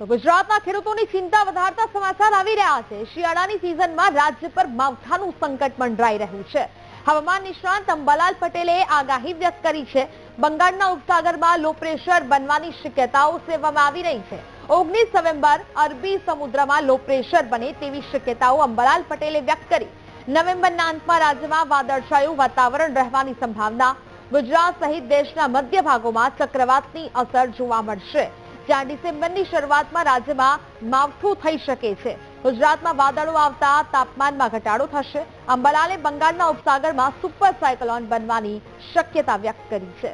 તો ગુજરાતના ખેડૂતોની ચિંતા વધારતા સમાચાર આવી રહ્યા છે. શિયાળાની સિઝનમાં રાજ્ય પર માવઠાનું સંકટ મંડરાઈ રહ્યું છે. હવામાન નિષ્ણાંત અંબાલાલ પટેલે આગાહી વ્યક્ત કરી છે. બંગાળના ઉપસાગરમાં લો પ્રેશર બનવાની શક્યતાઓ સેવવામાં આવી રહી છે. ઓગણીસ નવેમ્બર અરબી સમુદ્રમાં લો પ્રેશર બને તેવી શક્યતાઓ અંબાલાલ પટેલે વ્યક્ત કરી. નવેમ્બરના અંતમાં રાજ્યમાં વાદળછાયું વાતાવરણ રહેવાની સંભાવના. ગુજરાત સહિત દેશના મધ્ય ભાગોમાં ચક્રવાતની અસર જોવા મળશે. જ્યાં ડિસેમ્બરની શરૂઆતમાં રાજ્યમાં માવઠું થઈ શકે છે. ગુજરાતમાં વાદળો આવતા તાપમાનમાં ઘટાડો થશે. અંબાલાલે બંગાળના ઉપસાગરમાં સુપર સાયક્લોન બનવાની શક્યતા વ્યક્ત કરી છે.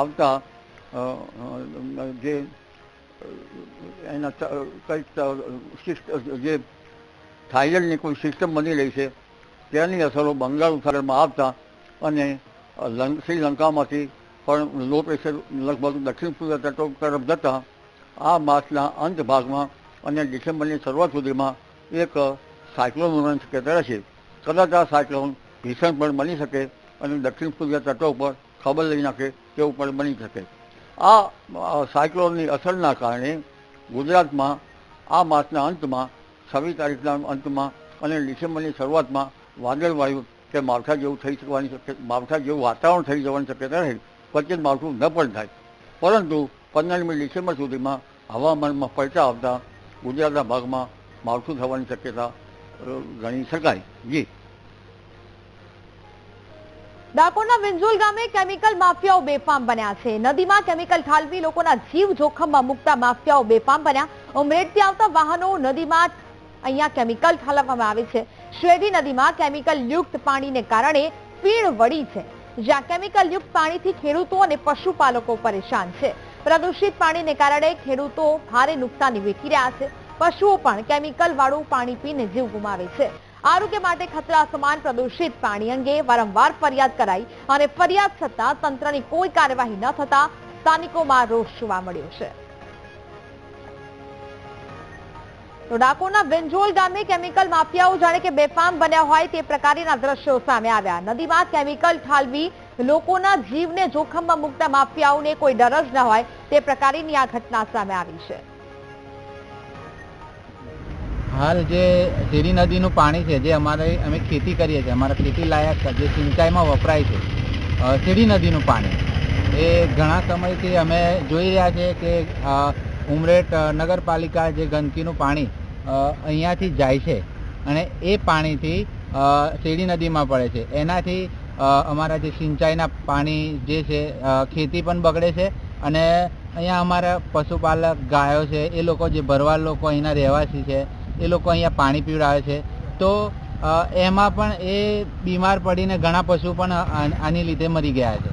આવતા જે, એના જે થાઈલેન્ડની કોઈ સિસ્ટમ બની રહી છે, તેની અસરો બંગાળ ઉપસાગરમાં આવતા અને શ્રીલંકામાંથી પણ લો પ્રેશર લગભગ દક્ષિણ પૂર્વ તટો તરફ જતાં આ માસના અંત ભાગમાં અને ડિસેમ્બરની શરૂઆત સુધીમાં એક સાયક્લોન બનવાની શક્યતા રહેશે. કદાચ આ સાયક્લોન ભીષણ પણ બની શકે અને દક્ષિણ પૂર્વીય તટો ઉપર ખબર લઈ નાખે તેવું પણ બની શકે. આ સાયક્લોનની અસરના કારણે ગુજરાતમાં આ માસના અંતમાં, છવ્વીસ તારીખના અંતમાં અને ડિસેમ્બરની શરૂઆતમાં વાદળવાયુ કે માવઠા જેવું થઈ શકવાની શક્યતા માવઠા જેવું વાતાવરણ થઈ જવાની શક્યતા રહે. વચ્ચે માવઠું ન પણ થાય. પરંતુ પંદરમી ડિસેમ્બર સુધીમાં હવામાનમાં પલટા આવતા ગુજરાતના ભાગમાં માવઠું થવાની શક્યતા ગણી શકાય. જી. ડાકોરના વિંજોલ ગામે કેમિકલ માફિયાઓ બેફામ બન્યા છે. નદીમાં કેમિકલ ઠાલવી લોકોના જીવ જોખમમાં મુકતા માફિયાઓ બેફામ બન્યા. ઉમરેઠથી આવતા વાહનો નદીમાં અહીંયા કેમિકલ ઠાલવવામાં આવે છે. શેરડી નદીમાં કેમિકલ યુક્ત પાણીને કારણે પીણ વળી છે. જ્યાં કેમિકલ યુક્ત પાણીથી ખેડૂતો અને પશુપાલકો પરેશાન છે. પ્રદૂષિત પાણીને કારણે ખેડૂતો ભારે નુકસાની વેઠી રહ્યા છે. પશુઓ પણ કેમિકલ વાળું પાણી પીને જીવ ગુમાવે છે. આરોગ્ય માટે ખતરા સમાન પ્રદૂષિત પાણી અંગે વારંવાર ફરિયાદ કરાઈ અને ફરિયાદ છતાં તંત્રની કોઈ કાર્યવાહી ન થતા સ્થાનિકોમાં રોષ જોવા મળ્યો છે. તો ડાકોરના ગામે કેમિકલ માફિયાઓ જાણે કે બેફામ બન્યા હોય તે પ્રકારના દ્રશ્યો સામે આવ્યા. નદીમાં કેમિકલ ઠાલવી લોકોના જીવને જોખમમાં મૂકતા માફિયાઓને કોઈ ડર જ ન હોય તે પ્રકારની આ ઘટના સામે આવી છે. હાલ જે શેરી નદીનું પાણી છે જે અમારે અમે ખેતી કરીએ છીએ અમારા ખેતી લાયક જે સિંચાઈમાં વપરાય છે અ, નદીનું પાણી. એ ઘણા સમયથી અમે જોઈ રહ્યા છીએ કે ઉમરેઠ નગરપાલિકા જે ગંદકીનું પાણી અહીંયાથી જાય છે અને એ પાણીથી શેરડી નદીમાં પડે છે. એનાથી અમારા જે સિંચાઈના પાણી જે છે ખેતી પણ બગડે છે અને અહીંયા અમારા પશુપાલક ગાયો છે, એ લોકો જે ભરવાડ લોકો અહીંના રહેવાસી છે, એ લોકો અહીંયા પાણી પીવડાવે છે. તો એમાં પણ એ બીમાર પડીને ઘણા પશુ પણ આની લીધે મરી ગયા છે.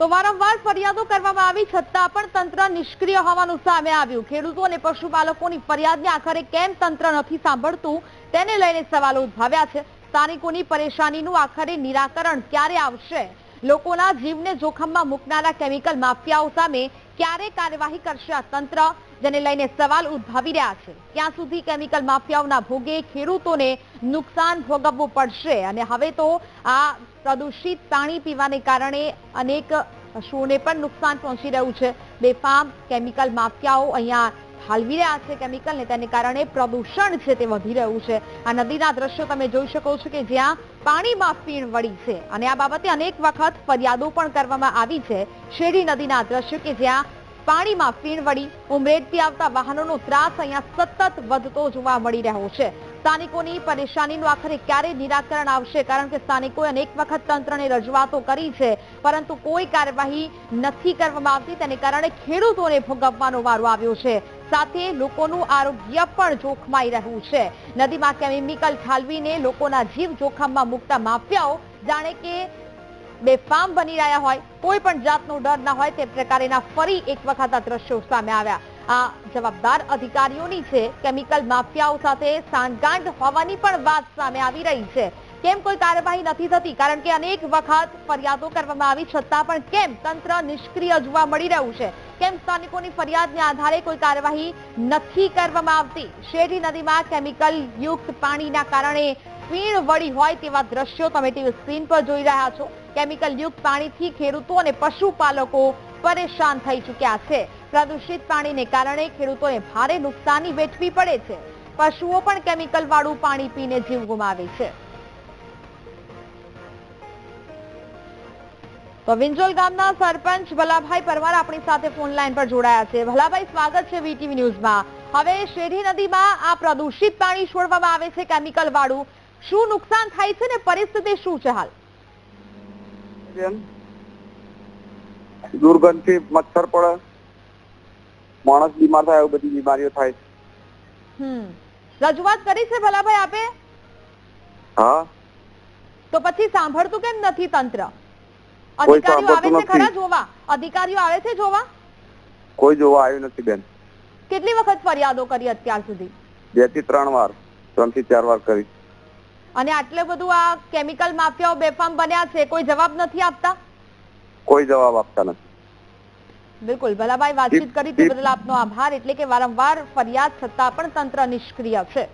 તો વારંવાર ફરિયાદો કરવામાં આવી છતાં પણ તંત્ર નિષ્ક્રિય હોવાનું સામે આવ્યું. ખેડૂતો અને પશુપાલકોની ફરિયાદને આખરે કેમ તંત્ર નથી સાંભળતું તેને લઈને સવાલો ઉદ્ભવ્યા છે. સ્થાનિકોની પરેશાનીનું આખરે નિરાકરણ ક્યારે આવશે? લોકોના જીવને જોખમમાં મૂકનારા કેમિકલ માફિયાઓ સામે ક્યારે કાર્યવાહી કરશે આ તંત્ર? જેને લઈને સવાલ ઉદ્ભવી રહ્યા છે. ક્યાં સુધી કેમિકલ માફિયાઓના ભોગે ખેડૂતોને નુકસાન ભોગવવું પડશે? અને હવે તો આ પ્રદૂષિત પાણી પીવાને કારણે અનેક પશુઓને પણ નુકસાન પહોંચી રહ્યું છે. બેફામ કેમિકલ માફિયાઓ અહીંયા ઠાલવી રહ્યા છે કેમિકલને તેને કારણે પ્રદૂષણ છે તે વધી રહ્યું છે. આ નદીના દ્રશ્યો તમે જોઈ શકો છો કે જ્યાં પાણીમાં પીણ વળી છે અને આ બાબતે અનેક વખત ફરિયાદો પણ કરવામાં આવી છે. શેરી નદીના દ્રશ્યો કે જ્યાં પાણીમાં પીણ વળી ઉમરેડથી આવતા વાહનોનો ત્રાસ અહીંયા સતત વધતો જોવા મળી રહ્યો છે. સ્થાનિકોની પરેશાનીનું આખરે ક્યારે નિરાકરણ આવશે? કારણ કે સ્થાનિકોએ અનેક વખત તંત્રને રજૂઆતો કરી છે, પરંતુ કોઈ કાર્યવાહી નથી કરવામાં આવતી. તેને કારણે ખેડૂતોને ભોગવવાનો વારો આવ્યો છે. સાથે લોકોનું આરોગ્ય પણ જોખમાઈ રહ્યું છે. નદીમાં કેમિકલ ઠાલવીને લોકોના જીવ જોખમમાં મૂકતા માફિયાઓ જાણે કે બેફામ બની રહ્યા હોય. કોઈ પણ જાતનો ડર ના હોય. તે પ્રકારેના ફરી એક વખત આ દ્રશ્યો સામે આવ્યા. આ જવાબદાર અધિકારીઓની છે. કેમિકલ માફિયાઓ સાથે સાંઠગાંઠ હોવાની પણ વાત સામે આવી રહી છે. કેમ કોઈ કાર્યવાહી નથી થતી? કારણ કે અનેક વખત ફરિયાદો કરવામાં આવી, છતાં પણ કેમ તંત્ર નિષ્ક્રિય જોવા મળી રહ્યું છે? કેમ સ્થાનિકોની ફરિયાદને આધારે કોઈ કાર્યવાહી નથી કરવામાં આવતી? શેરી નદીમાં કેમિકલ યુક્ત પાણીના કારણે પીણ વળી હોય તેવા દ્રશ્યો તમે ટીવી સ્ક્રીન પર જોઈ રહ્યા છો. કેમિકલ યુક્ત પાણીથી ખેડૂતો અને પશુપાલકો પરેશાન થઈ ચૂક્યા છે. પ્રદૂષિત પાણીને કારણે ખેડૂતોને ભારે નુકસાની વેઠવી પડે છે. પશુઓ પણ કેમિકલ વાળું પાણી પીને જીવ ગુમાવે છે. તો વિંજોલ ગામના સરપંચ ભલાભાઈ પરમાર આપણી સાથે ફોન લાઈન પર જોડાયા છે. ભલાભાઈ સ્વાગત છે વીટીવી ન્યૂઝમાં. હવે શેરી નદીમાં આ પ્રદૂષિત પાણી છોડવામાં આવે છે કેમિકલ વાળું શું નુકસાન થાય છે ને પરિસ્થિતિ શું છે હાલ? દુર્ગંધથી મચ્છર પડે માણસ બીમાર થાય એવું બધી બીમારીઓ થાય. હમ. રજૂઆત કરી છે ભલાભાઈ આપે? હા. તો પછી સાંભળતું કેમ નથી તંત્ર? અધિકારીઓ આવે છે ખરા જોવા? અધિકારીઓ આવે છે જોવા? કોઈ જોવા આવ્યું નથી બેન. કેટલી વખત ફરિયાદો કરી અત્યાર સુધી? બેથી ત્રણ વાર ત્રણથી ચાર વાર કરી. અને આટલે બધું આ કેમિકલ માફિયાઓ બેફામ બન્યા છે કોઈ જવાબ નથી આપતા? કોઈ જવાબ આપતા નથી. બિલકુલ. ભલાભાઈ વાતચીત કરી તે બદલ આપનો આભાર. એટલે કે વારંવાર ફરિયાદ છતાં પણ તંત્ર નિષ્ક્રિય છે.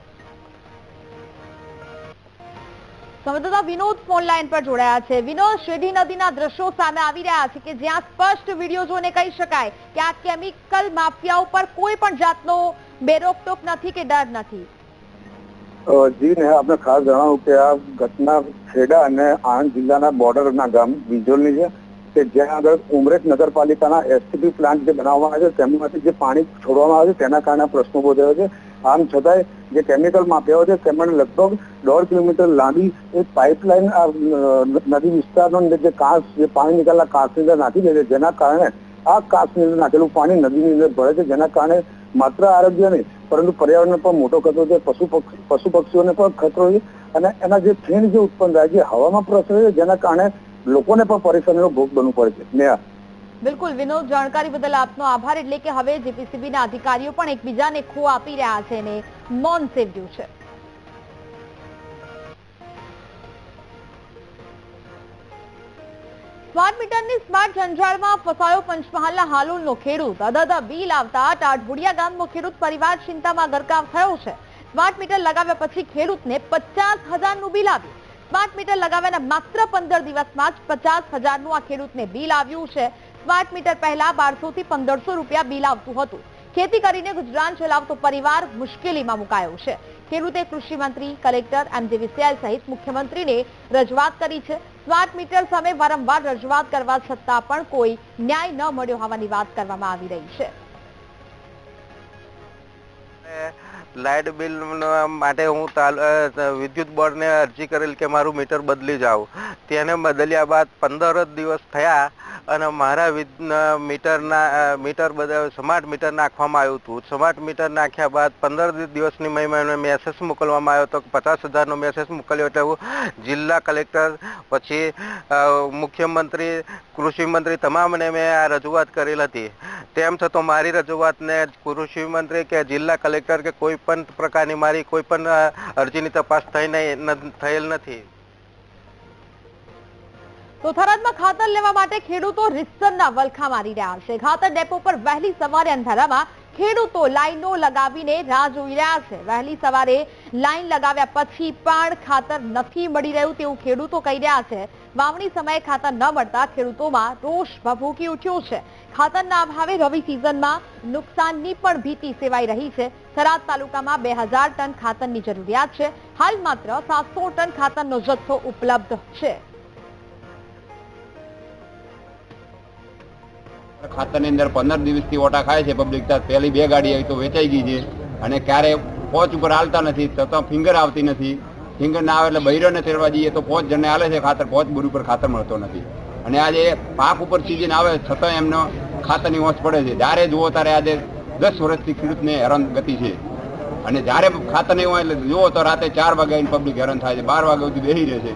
સંવાદદાતા વિનોદ ફોન લાઈન પર જોડાયા છે. વિનોદ શેઢી નદીના દ્રશ્યો સામે આવી રહ્યા છે કે જ્યાં સ્પષ્ટ વીડિયો જોઈને કહી શકાય કે આ કેમિકલ માફિયા ઉપર કોઈ પણ જાતનો બેરોકટોક નથી કે ડર નથી. જી ને આપણે ખાસ જણાવું કે આ ઘટના ખેડા અને આણંદ જિલ્લાના બોર્ડરના ગામ વિજોલની છે. કે જ્યાં આગળ ઉમરેઠ નગરપાલિકાના એસટીપી પ્લાન્ટ જે બનાવવામાં આવે છે, તેમાંથી જે પાણી છોડવામાં આવે છે, તેના કારણે પ્રશ્નો ઊભો થયો છે. આમ છતાંય જે કેમિકલ માફિયાઓ છે તેમણે લગભગ દોઢ કિલોમીટર લાંબી એક પાઇપલાઇન આ નદી વિસ્તારનો જે કાંસ, જે પાણી નીકળેલા કાંસની અંદર નાખી દે છે, જેના કારણે આ કાંસની અંદર નાખેલું પાણી નદીની અંદર ભરે છે, જેના કારણે માત્ર આરોગ્ય નહીં, પરંતુ પર્યાવરણને પણ મોટો ખતરો છે, પશુ પક્ષી, પશુ પક્ષીઓને પણ ખતરો છે. અને એના જે ફેણ જે ઉત્પન્ન થાય છે હવામાં પ્રસરે છે, જેના કારણે લોકોને પણ પરેશાનીનો ભોગ બનવું પડે છે. નેહા બિલકુલ, વિનોદ, જાણકારી બદલ આપનો આભાર. એટલે કે હવે જીપીસીબી ના અધિકારીઓ પણ એકબીજાને ખો આપી રહ્યા છે ને મૌન સેવ્યું છે. સ્માર્ટ મીટરની સ્માર્ટ જંજાળમાં ફસાયો પંચમહાલના હાલુલનો ખેડૂત. અદાદા બિલ આવતા ટાટભુડિયા ગામનો ખેડૂત પરિવાર ચિંતામાં ગરકાવ થયો છે. સ્માર્ટ મીટર લગાવ્યા પછી ખેડૂતને પચાસ હજારનું બિલ આવ્યું. સ્માર્ટ મીટર લગાવ્યાના માત્ર પંદર દિવસમાં જ પચાસ હજારનું આ ખેડૂતને બિલ આવ્યું છે. સ્માર્ટ મીટર પહેલા બારસો થી પંદરસો રૂપિયા બિલ આવતું હતું. ખેતી કરીને ગુજરાન ચલાવતો પરિવાર મુશ્કેલીમાં મુકાયો છે. ખેડૂતે કૃષિ મંત્રી, કલેક્ટર એમજે વિસયાલ સહિત મુખ્યમંત્રીને રજૂઆત કરી છે. સ્માર્ટ મીટર સામે વારંવાર રજૂઆત કરવા છતાં પણ કોઈ ન્યાય ન મળ્યો હોવાની વાત કરવામાં આવી રહી છે. લાઇટ બિલ માટે હું વિદ્યુત બોર્ડને અરજી કરેલ કે મારું મીટર બદલી જાવ તેને બદલ્યા બાદ પંદર જ દિવસ થયા અને મારા મીટરના મીટર બધા સ્માર્ટ મીટર નાખવામાં આવ્યું હતું. સ્માર્ટ મીટર નાખ્યા બાદ પંદર દિવસની મહિમાને મેસેજ મોકલવામાં આવ્યો હતો. પચાસ હજારનો મેસેજ મોકલ્યો એટલે જિલ્લા કલેક્ટર, પછી મુખ્યમંત્રી કૃષિમંત્રી તમામને મેં આ રજૂઆત કરેલ હતી. તેમ છતાં મારી રજૂઆતને કૃષિમંત્રી કે જિલ્લા કલેક્ટર કે કોઈ પણ પ્રકારની મારી કોઈ પણ અરજીની તપાસ થઈ નહીં થયેલ નથી. તો ખાતર લેવા માટે ખેડૂતો રીતસરના વલખા મારી રહ્યા છે. ખાતર ડેપો પર વહેલી સવારે અંધારામાં ખેડૂતો લાઈનો લગાવીને રાહ જોઈ રહ્યા છે. વહેલી સવારે લાઈન લગાવ્યા પછી પણ ખાતર નથી મળી રહ્યું તેવું ખેડૂતો કહી રહ્યા છે. વાવણી સમયે ખાતર ન મળતા ખેડૂતોમાં રોષ ભભૂકી ઉઠ્યો છે. ખાતરના અભાવે રવિ સિઝનમાં નુકસાનની પણ ભીતિ સેવાઈ રહી છે. થરાદ તાલુકામાં બે ટન ખાતરની જરૂરિયાત છે. હાલ માત્ર સાતસો ટન ખાતરનો જથ્થો ઉપલબ્ધ છે. ખાતરની અંદર પંદર દિવસથી ઓટા ખાય છે. પબ્લિક પહેલી બે ગાડી આવી તો વેચાઈ ગઈ છે. અને ક્યારે પોચ ઉપર હાલતા નથી, તો તો ફિંગર આવતી નથી. ફિંગર ના આવે એટલે બૈરોને તેડવા જઈએ તો પોચ જણને હાલે છે, ખાતર પોચ બુર ઉપર ખાતર મળતો નથી. અને આજે પાક ઉપર સિઝન આવે છતાં એમનો ખાતરની ઓછ પડે છે. જ્યારે જુઓ ત્યારે આજે દસ વર્ષથી ખેડૂતને હેરાન ગતિ છે. અને જ્યારે ખાતર નહીં હોય એટલે જુઓ તો રાતે ચાર વાગ્યા પબ્લિક હેરાન થાય છે. બાર વાગ્યા સુધી બેસી રહે છે.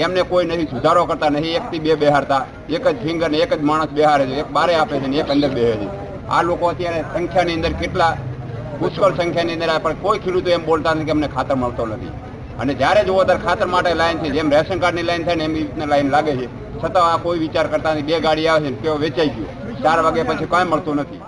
એમને કોઈ નથી, સુધારો કરતા નહીં એકથી બે બેહારતા. એક જ ફિંગર ને એક જ માણસ બેહારે છે. એક બારે આપે છે ને એક અંદર બેહે છે. આ લોકો અત્યારે સંખ્યાની અંદર કેટલા પુષ્કળ સંખ્યાની અંદર પણ કોઈ ખેડૂતો એમ બોલતા નથી કે અમને ખાતર મળતો નથી. અને જ્યારે જુઓ ત્યારે ખાતર માટે લાઈન છે, જેમ રેશન કાર્ડની લાઈન થાય ને એમ રીતના લાઈન લાગે છે. છતાં આ કોઈ વિચાર કરતા નથી. બે ગાડી આવે છે ને કેવો વેચાઈ ગયો. ચાર વાગ્યા પછી કાંઈ મળતું નથી.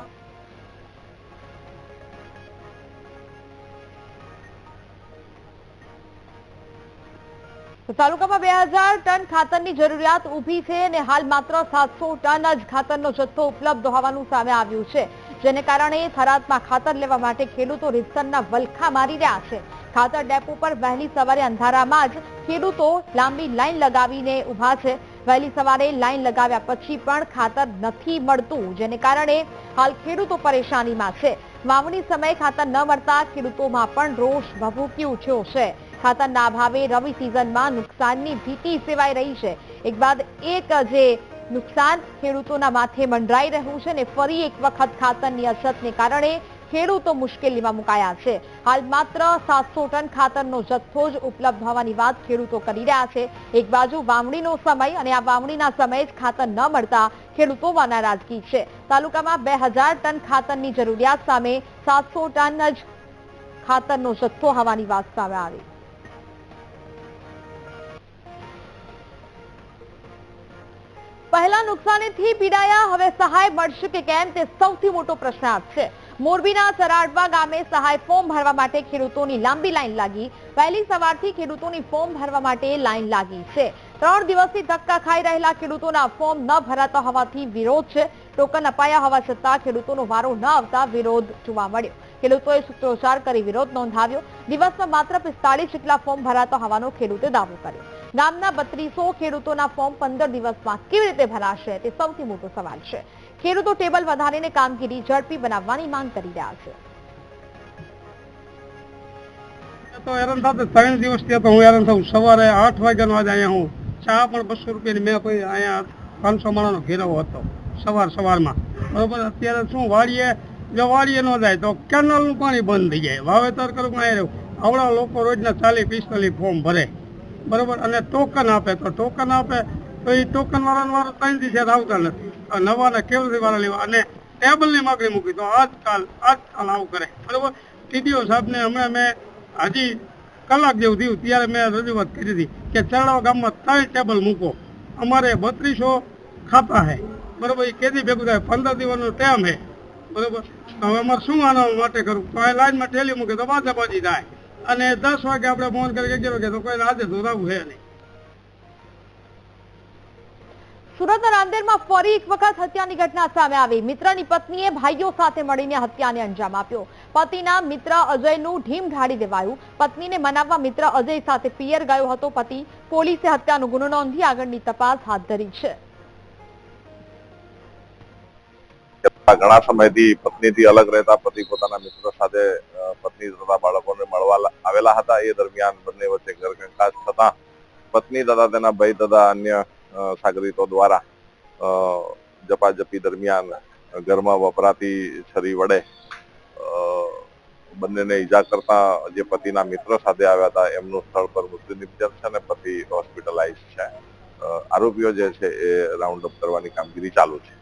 તાલુકામાં બે હજાર ટન ખાતરની જરૂરિયાત ઊભી છે અને હાલ માત્ર સાતસો ટન જ ખાતરનો જથ્થો ઉપલબ્ધ હોવાનું સામે આવ્યું છે. જેને કારણે થરાદમાં ખાતર લેવા માટે ખેડૂતો રીતસરના વલખા મારી રહ્યા છે. ખાતર ડેપો પર વહેલી સવારે અંધારામાં જ ખેડૂતો લાંબી લાઈન લગાવીને ઊભા છે. વહેલી સવારે લાઈન લગાવ્યા પછી પણ ખાતર નથી મળતું, જેને કારણે હાલ ખેડૂતો પરેશાનીમાં છે. વાવણી સમયે ખાતર ન મળતા ખેડૂતોમાં પણ રોષ ભભૂકી ઉઠ્યો છે. ખાતરના અભાવે રવિ સિઝનમાં નુકસાનની ભીતિ સેવાઈ રહી છે. એક બાદ એક જે નુકસાન ખેડૂતોના માથે મંડરાઈ રહ્યું છે ને ફરી એક વખત ખાતરની અછતને કારણે ખેડૂતો મુશ્કેલીમાં મુકાયા છે. હાલ માત્ર સાતસો ટન ખાતરનો જથ્થો જ ઉપલબ્ધ હોવાની વાત ખેડૂતો કરી રહ્યા છે. એક બાજુ વાવણીનો સમય અને આ વાવણીના સમયે જ ખાતર ન મળતા ખેડૂતોમાં નારાજગી છે. તાલુકામાં બે ટન ખાતરની જરૂરિયાત સામે સાતસો ટન જ ખાતરનો જથ્થો હોવાની વાત સામે આવી. પહેલા નુકસાનીથી પીડાયા, હવે સહાય મળશે કે કેમ તે સૌથી મોટો પ્રશ્નાર્થ છે. મોરબીના સરાડવા ગામે સહાય ફોર્મ ભરવા માટે ખેડૂતોની લાંબી લાઈન લાગી. વહેલી સવારથી ખેડૂતોની ફોર્મ ભરવા માટે લાઈન લાગી છે. ત્રણ દિવસથી ધક્કા ખાઈ રહેલા ખેડૂતોના ફોર્મ ન ભરાતા હોવાથી વિરોધ છે. ટોકન અપાયા હોવા છતાં ખેડૂતોનો વારો ન આવતા વિરોધ જોવા મળ્યો. ખેડૂતોએ સૂત્રોચ્ચાર કરી વિરોધ નોંધાવ્યો. દિવસમાં માત્ર પિસ્તાળીસ જેટલા ફોર્મ ભરાતા હોવાનો ખેડૂતે દાવો કર્યો. ગામના બત્રીસો ખેડૂતોના ફોર્મ પંદર દિવસમાં કેવી રીતે ભરાશે તે સૌથી મોટો સવાલ છે. ખેડૂતો ટેબલ વધારીને કામગીરી ઝડપી બનાવવાની માંગ કરી રહ્યા છે. તો હેરાન થતો ત્રણ દિવસ ત્યાં તો હું હેરાન થઉં. સવારે આઠ વાગ્યાનો આજે અહીંયા હું ચા પણ બસો રૂપિયાની મેં કોઈ અહીંયા પાંચસો માણાનો ઘેરાવો હતો. સવાર સવારમાં. બરોબર? અત્યારે શું વાળીએ જો વાળીએ ન જાય તો કેનલનું પાણી બંધ થઈ જાય. વાવેતર કરું પણ અહીંયા આવડા લોકો રોજના ચાલીસ પિસ્તાલીસ ફોર્મ ભરે. બરોબર? અને ટોકન આપે તો ટોકન આપે. તો એ ટોકન વાળાનો વાળો ત્રણ દિવસે આવતા નથી. આ નવાના કેવલથી વાળા લેવા? અને ટેબલની માગણી મૂકી. તો આજકાલ આજકાલ આવું કરે. બરોબર? ટીડીઓ સાહેબને અમે મેં હજી કલાક જેવું થયું, ત્યારે મેં રજૂઆત કરી હતી કે ચરડાવ ગામમાં ત્રણ ટેબલ મૂકો. અમારે બત્રીસો ખાતા હે. બરોબર? એ કેદી ભેગું થાય? પંદર દિવસનો ટાઈમ હે. બરોબર? હવે અમારે શું આના માટે કરવું? તો એ લાઈનમાં ઠેલી મૂકે તો બાજા બાજી થાય. અને દસ વાગે આપણે ફોન કરી અગિયાર વાગે તો કોઈ રાતે ધોરાવું છે નહીં. એક વખત હત્યાની ઘટના સામે આવી. મિત્રની પત્નીએ ભાઈઓ સાથે મળીને હત્યાને અંજામ આપ્યો. પતિના મિત્ર અજયનું ઢીમ ઢાળી દેવાયું. પત્નીને મનાવવા મિત્ર અજય સાથે પિયર ગયો હતો. પતિ પોલીસે હત્યાનો ગુનો નોંધી આગળની તપાસ હાથ ધરી છે. ઘણા સમયથી પત્નીથી અલગ રહેતા પતિ પોતાના મિત્રો સાથે પત્ની તથા બાળકોને મળવા આવેલા હતા. એ દરમિયાન બંને વચ્ચે ઘરકંકાશ થતા પત્ની તથા તેના ભાઈ તથા અન્ય સાગરીતો દ્વારા ઝપાઝપી દરમિયાન ઘરમાં વપરાતી છરી વડે બંનેને ઈજા કરતા જે પતિના મિત્ર સાથે આવ્યા હતા, એમનું સ્થળ પર મૃત્યુ નિપજ્યા છે અને પતિ હોસ્પિટલાઇઝ છે. આરોપીઓ જે છે એ રાઉન્ડ અપ કરવાની કામગીરી ચાલુ છે.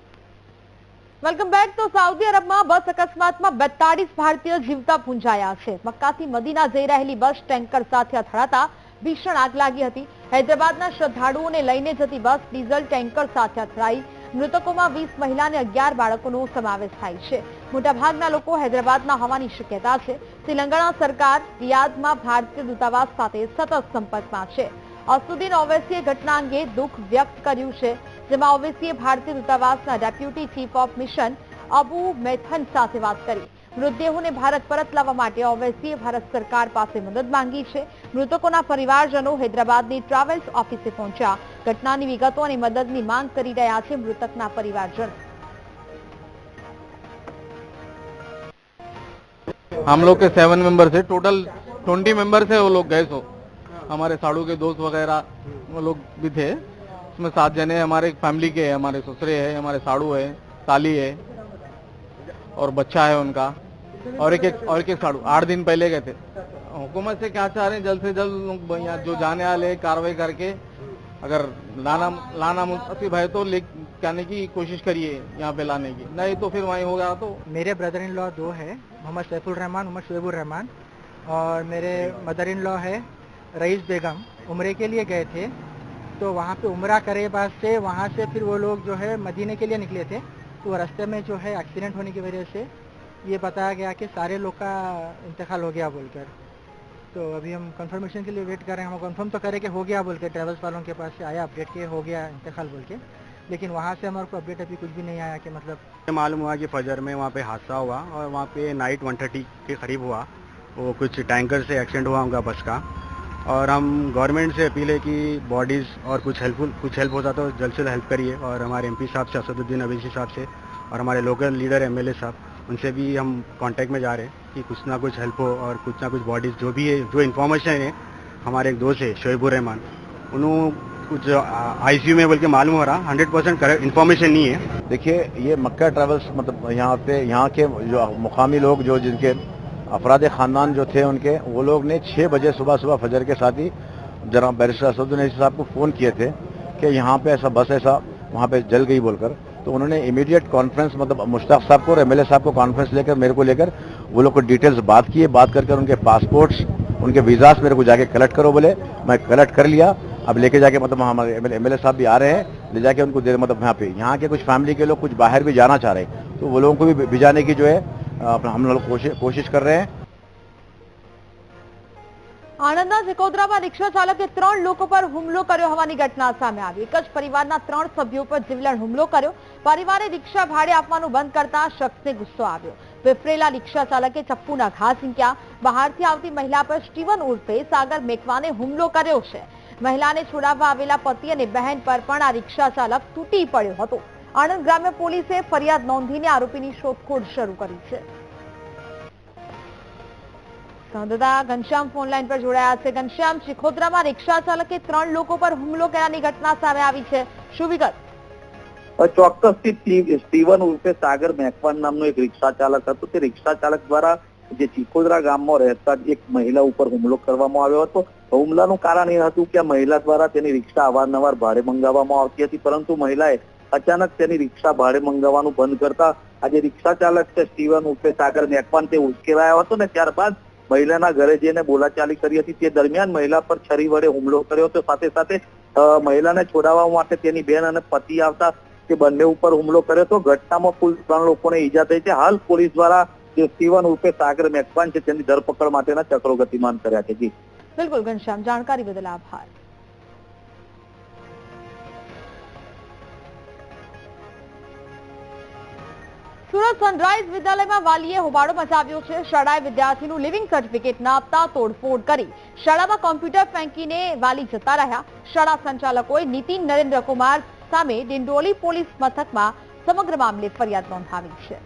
વેલકમ બેક તો સાઉદી અરબમાં બસ અકસ્માતમાં બેતાળીસ ભારતીય જીવતા પૂંજાયા છે. મક્કાથી મદીના જઈ રહેલી બસ ટેન્કર સાથે અથડાતા ભીષણ આગ લાગી હતી. હૈદરાબાદના શ્રદ્ધાળુઓને લઈને જતી બસ ડીઝલ ટેન્કર સાથે અથડાઈ. મૃતકોમાં વીસ મહિલા અને અગિયાર બાળકોનો સમાવેશ થાય છે. મોટાભાગના લોકો હૈદરાબાદના હોવાની શક્યતા છે. તેલંગાણા સરકાર રિયાદમાં ભારતીય દૂતાવાસ સાથે સતત સંપર્કમાં છે. અસુદ્દીન ઓવૈસીએ ઘટના અંગે દુઃખ વ્યક્ત કર્યું છે જેમાં ઓવૈસીએ ભારતીય દૂતાવાસના deputy chief of mission Abu Mathen સાથે વાત કરી મૃતદેહોને ભારત પરત લાવવા માટે ઓવૈસીએ ભારત સરકાર પાસે મદદ માંગી છે મૃતકોના પરિવારજનો હૈદરાબાદની ટ્રાવેલ્સ ઓફિસે પહોંચ્યા ઘટનાની વિગતો અને મદદની માંગ કરી રહ્યા છે મૃતકના પરિવારજનો हम लोग के सेवन मेंबर्स है टोटल ट्वेंटी मेंबर्स है वो लोग गए सो हमारे साड़ू के दोस्त वगैरह वो लोग भी थे। उसमें सात जने हमारे फैमिली के हैं हमारे ससुरे हैं हमारे साड़ू है साली है और बच्चा है उनका। और एक एक और एक एक साड़ू आठ दिन पहले गए थे। हुकूमत से क्या चाह रहे हैं? जल्द से जल्द यहाँ जो जाने वाले कार्रवाई करके अगर लाना लाना मुंसिफ है तो ले आने की कोशिश करिए यहाँ पे लाने की। नहीं तो फिर वहीं होगा तो। मेरे ब्रदर इन लॉ दो है मोहम्मद सैफुल रहमान मोहम्मद शुएबुर रहमान और मेरे मदर इन लॉ है रईस बेगम उम्रे के लिए गए थे। तो वहाँ पे उम्रा करे बाद से वहाँ से फिर वो लोग जो है मदीने के लिए निकले थे। तो रास्ते में जो है एक्सीडेंट होने की वजह से ये बताया गया कि सारे लोग का इंतकाल हो गया बोलकर। तो अभी हम कंफर्मेशन के लिए वेट कर रहे हैं। हम कंफर्म तो करें कि हो गया बोल के ट्रेवल्स वालों के पास से आया अपडेट के हो गया इंतकाल बोल के लेकिन वहाँ से हमारे को अपडेट अभी कुछ भी नहीं आया कि मतलब मालूम हुआ कि फजर में वहाँ पे हादसा हुआ और वहाँ पे नाइट 130 के करीब हुआ। वो कुछ टैंकर से एक्सीडेंट हुआ उनका बस का। और हम गवर्नमेंट से अपील है कि बॉडीज़ और कुछ हेल्पफुल कुछ हेल्प होता तो जल्द से जल्द हेल्प करिए। और हमारे एमपी साहब से, असदुद्दीन अवीसी साहब से, और हमारे लोकल लीडर एमएलए साहब, उनसे भी हम कांटेक्ट में जा रहे हैं कि कुछ ना कुछ हेल्प हो और कुछ ना कुछ बॉडीज़ जो भी है, जो इन्फॉर्मेशन है, हमारे एक दोस्त है, शोएबुर रहमान। उन्होंने कुछ आईसीयू में बोल के मालूम हो रहा हंड्रेड परसेंट इन्फॉर्मेशन नहीं है। देखिए, ये मक्का ट्रेवल्स मतलब यहाँ पे, यहाँ के जो मुकामी लोग, जो जिनके अफराद ख़ानदान जो थे उनके, वो लोग ने छः बजे सुबह सुबह फजर के साथ ही जरा बैरिस्टर अज़ीज़ साहब को फ़ोन किए थे कि यहाँ पे ऐसा बस ऐसा वहाँ पे जल गई बोलकर। तो उन्होंने इमीडिएट कॉन्फ्रेंस मतलब मुश्ताक साहब को और एमएलए साहब को कॉन्फ्रेंस लेकर, मेरे को लेकर, वो लोग को डिटेल्स बात किए, बात कर उनके पासपोर्ट्स उनके वीज़ास मेरे को जाके कलेक्ट करो बोले। मैं कलेक्ट कर लिया। अब लेके जाके मतलब हमारे एम एल साहब भी आ रहे हैं। ले जाके उनको दे मतलब यहाँ पे। यहाँ के कुछ फैमिली के लोग कुछ बाहर भी जाना चाह रहे हैं। तो वो लोगों को भी, भिजाने की जो है हम लोग कोशिश कोशिश कर रहे हैं આણંદના ઝકોદરામાં રિક્ષા ચાલકે ત્રણ લોકો પર હુમલો કર્યો હોવાની ઘટના સામે આવી એક જ પરિવારના ત્રણ સભ્યો પર જીવલેણ હુમલો કર્યો પરિવારે રિક્ષા ભાડે આપવાનું બંધ કરતા શખ્સને ગુસ્સો આવ્યો વિફરેલા રિક્ષા ચાલકે ચપ્પુના ઘા ઝીંક્યા બહારથી આવતી મહિલા પર સ્ટીવન ઉર્ફે સાગર મેકવાને હુમલો કર્યો છે મહિલાને છોડાવવા આવેલા પતિ અને બહેન પર પણ આ રિક્ષા ચાલક તૂટી પડ્યો હતો આણંદ ગ્રામ્ય પોલીસે ફરિયાદ નોંધીને આરોપીની શોધખોળ શરૂ કરી છે. સંવાદદાતા ઘનશ્યામ ફોનલાઈન પર જોડાયા છે. ઘનશ્યામ ચિખોદરામાં રિક્ષા ચાલકે ત્રણ લોકો પર હુમલો કર્યાની ઘટના સામે આવી છે. શું વિગત? ચોક્કસથી સ્ટીવન ઉર્ફે સાગર મેકવાન નામનો એક રિક્ષા ચાલક હતો. તે રિક્ષા ચાલક દ્વારા જે ચિખોદરા ગામમાં રહેતા એક મહિલા ઉપર હુમલો કરવામાં આવ્યો હતો. હુમલાનું કારણ એ હતું કે મહિલા દ્વારા તેની રિક્ષા અવારનવાર ભાડે મંગાવવામાં આવતી હતી, પરંતુ મહિલાએ અચાનક તેની રિક્ષા ભાડે મંગાવવાનું બંધ કરતા આજે રિક્ષા ચાલક છે, સ્ટીવન ઉર્ફે સાગર મેકવાન, તે ઉશ્કેરાયો હતો ને, ત્યારબાદ મહિલાના ઘરે જઈને બોલાચાલી કરી હતી. તે દરમિયાન મહિલા પર છરી વડે હુમલો કર્યો હતો. સાથે સાથે મહિલાને છોડાવવા માટે તેની બેન અને પતિ આવતા તે બંને ઉપર હુમલો કર્યો હતો. ઘટનામાં કુલ ત્રણ લોકોને ઈજા થઈ છે. હાલ પોલીસ દ્વારા જે સ્ટીવન ઉર્ફે સાગર મેકવાન છે, તેની ધરપકડ માટેના ચક્રો ગતિમાન કર્યા છે. જી. બિલકુલ, ઘનશ્યામ, જાણકારી બદલ આભાર. સુરત સનરાઈઝ વિદ્યાલયમાં વાલીએ હોબાળો મચાવ્યો છે. શાળાએ વિદ્યાર્થીનું લિવિંગ સર્ટિફિકેટ ના આપતા તોડફોડ કરી શાળામાં કોમ્પ્યુટર ફેંકીને વાલી જતા રહ્યા. શાળા સંચાલકોએ નીતિન નરેન્દ્ર સામે ડિંડોલી પોલીસ મથકમાં સમગ્ર મામલે ફરિયાદ નોંધાવી છે.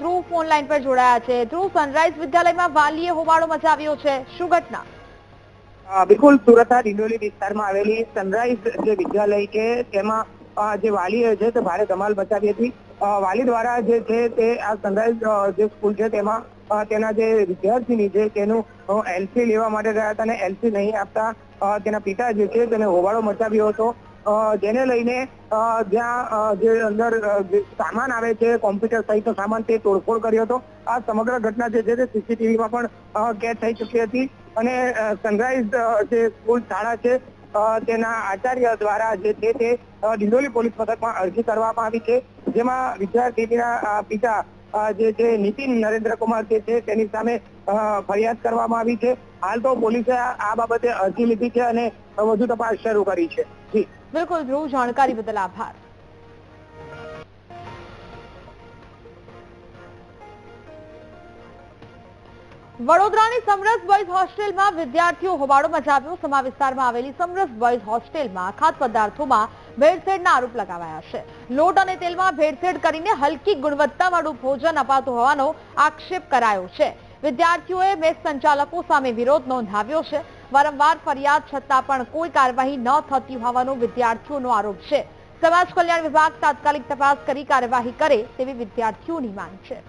ધ્રુવ ફોન લાઈન પર જોડાયા છે. ધ્રુવ સનરાઈઝ વિદ્યાલયમાં વાલીએ હોબાળો મચાવ્યો છે. શું ઘટના? અ, સુરત આ ડિંડોલી વિસ્તારમાં આવેલી સનરાઈઝ જે વિદ્યાલય છે તેમાં જે વાલીઓ છે તે ભારે ધમાલ મચાવી હતી. વાલી દ્વારા જે છે તે આ સનરાઈઝ જે સ્કૂલ છે તેમાં તેના જે વિદ્યાર્થીની છે તેનું એલસી લેવા માટે ગયા હતા અને એલસી નહીં આપતા તેના પિતા જે છે તેને હોબાળો મચાવ્યો હતો. જેને લઈને જ્યાં જે અંદર સામાન આવે છે કોમ્પ્યુટર સહિતનો સામાન તે તોડફોડ કર્યો હતો. આ સમગ્ર ઘટના જે છે તે સીસીટીવીમાં પણ કેદ થઈ ચૂકી હતી. અને સનરાઈઝ જે સ્કૂલ શાળા છે તેના આચાર્ય દ્વારા જે છે તે ડિંડોલી પોલીસ મથકમાં અરજી કરવામાં આવી છે, જેમાં વિદ્યાર્થીના પિતા જે છે નીતિન નરેન્દ્ર કુમાર જે છે તેની સામે ફરિયાદ કરવામાં આવી છે. હાલ તો પોલીસે આ બાબતે અરજી લીધી છે અને વધુ તપાસ શરૂ કરી છે. બિલકુલ, ધ્રુવ, જાણકારી બદલ આભાર. વડોદરાની સમરસ બોયઝ હોસ્ટેલમાં વિદ્યાર્થીઓ હોબાળો મચાવ્યો. સમા વિસ્તારમાં આવેલી સમરસ બોયઝ હોસ્ટેલમાં ખાદ્ય પદાર્થોમાં ભેળસેળના આરોપ લગાવાયા છે. લોટ અને તેલમાં ભેળસેળ કરીને હલકી ગુણવત્તાવાળું ભોજન અપાતું હોવાનો આક્ષેપ કરાયો છે. વિદ્યાર્થીઓએ મેસ સંચાલકો સામે વિરોધ નોંધાવ્યો છે. વારંવાર ફરિયાદ છતાં પણ કોઈ કાર્યવાહી ન થતી હોવાનો વિદ્યાર્થીઓનો આરોપ છે. સમાજ કલ્યાણ વિભાગ તાત્કાલિક તપાસ કરી કાર્યવાહી કરે તેવી વિદ્યાર્થીઓની માંગ છે.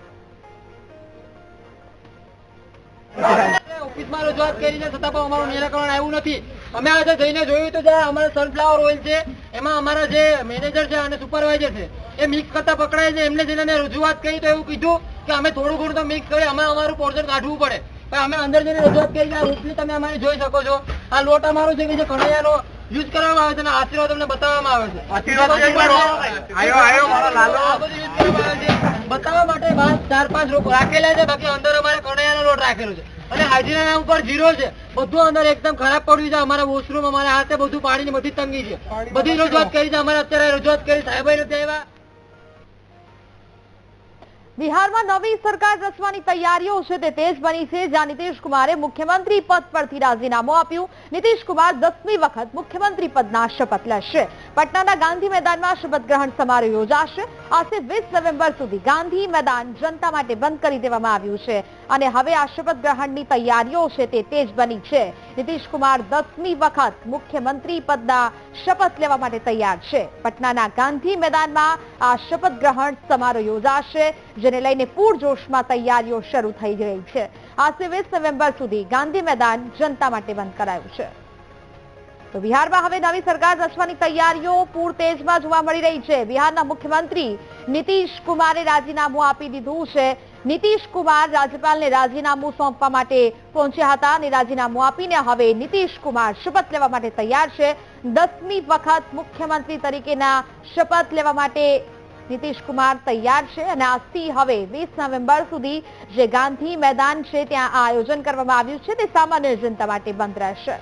ઓફિસમાં રજૂઆત કરીને છતાં પણ અમારું નિરાકરણ આવ્યું નથી. અમે આજે જઈને જોયું તો જ્યાં અમારે સનફ્લાવર ઓઇલ છે, એમાં અમારા જે મેનેજર છે અને સુપરવાઇઝર છે, એ મિક્સ કરતા પકડાય છે. એમને જઈને રજૂઆત કરી તો એવું કીધું કે અમે થોડું ઘણું તો મિક્સ કરી અમે અમારું પોર્શન કાઢવું પડે. પણ અમે અંદર જઈને રજૂઆત કરી આ રોટલી તમે અમારી જોઈ શકો છો. આ લોટ અમારો છે કે જે કઢાયાનો યુઝ કરવામાં આવે છે અને આશીર્વાદ તમને બતાવવામાં આવે છે. આશીર્વાદ બતાવવા માટે ચાર પાંચ લોકો રાખેલા છે બાકી અંદર અમારે કણૈયાનો લોટ રાખેલો છે. અને હાજીના ઉપર જીરો છે. બધું અંદર એકદમ ખરાબ પડ્યું છે. અમારા વોશરૂમ અમારા હાથે બધું પાણીની બધી તંગી છે. બધી રજૂઆત કરી છે. અમારે અત્યારે રજૂઆત કરી. સાહેબ નથી આવ્યા. બિહારમાં નવી સરકાર રચવાની તૈયારીઓ છે તે તેજ બની છે, જ્યાં નીતિશ કુમારે મુખ્યમંત્રી પદ પરથી રાજીનામું આપ્યું. નીતિશ કુમાર દસમી વખત મુખ્યમંત્રી પદના શપથ લેશે. પટનાના ગાંધી મેદાનમાં શપથ ગ્રહણ સમારોહ યોજાશે. આશરે વીસ નવેમ્બર સુધી ગાંધી મેદાન જનતા માટે બંધ કરી દેવામાં આવ્યું છે. અને હવે આ શપથ ગ્રહણની તૈયારીઓ છે તે તેજ બની છે. નીતિશકુમાર દસમી વખત મુખ્યમંત્રી પદના શપથ લેવા માટે તૈયાર છે. પટનાના ગાંધી મેદાનમાં આ શપથ ગ્રહણ સમારોહ યોજાશે, જેને લઈને પૂરજોશમાં તૈયારીઓ શરૂ થઈ ગઈ છે. આશરે વીસ નવેમ્બર સુધી ગાંધી મેદાન જનતા માટે બંધ કરાયું છે. તો બિહારમાં હવે નવી સરકાર રચવાની તૈયારીઓ પૂર તેજમાં જોવા મળી રહી છે. બિહારના મુખ્યમંત્રી નીતિશ કુમારે રાજીનામું આપી દીધું છે. નીતિશ કુમાર રાજ્યપાલને રાજીનામું સોંપવા માટે પહોંચ્યા હતા અને રાજીનામું આપીને હવે નીતિશ કુમાર શપથ લેવા માટે તૈયાર છે. દસમી વખત મુખ્યમંત્રી તરીકેના શપથ લેવા માટે નીતિશ કુમાર તૈયાર છે અને આજથી હવે વીસ નવેમ્બર સુધી જે ગાંધી મેદાન છે, ત્યાં આ આયોજન કરવામાં આવ્યું છે. તે સામાન્ય જનતા માટે બંધ રહેશે.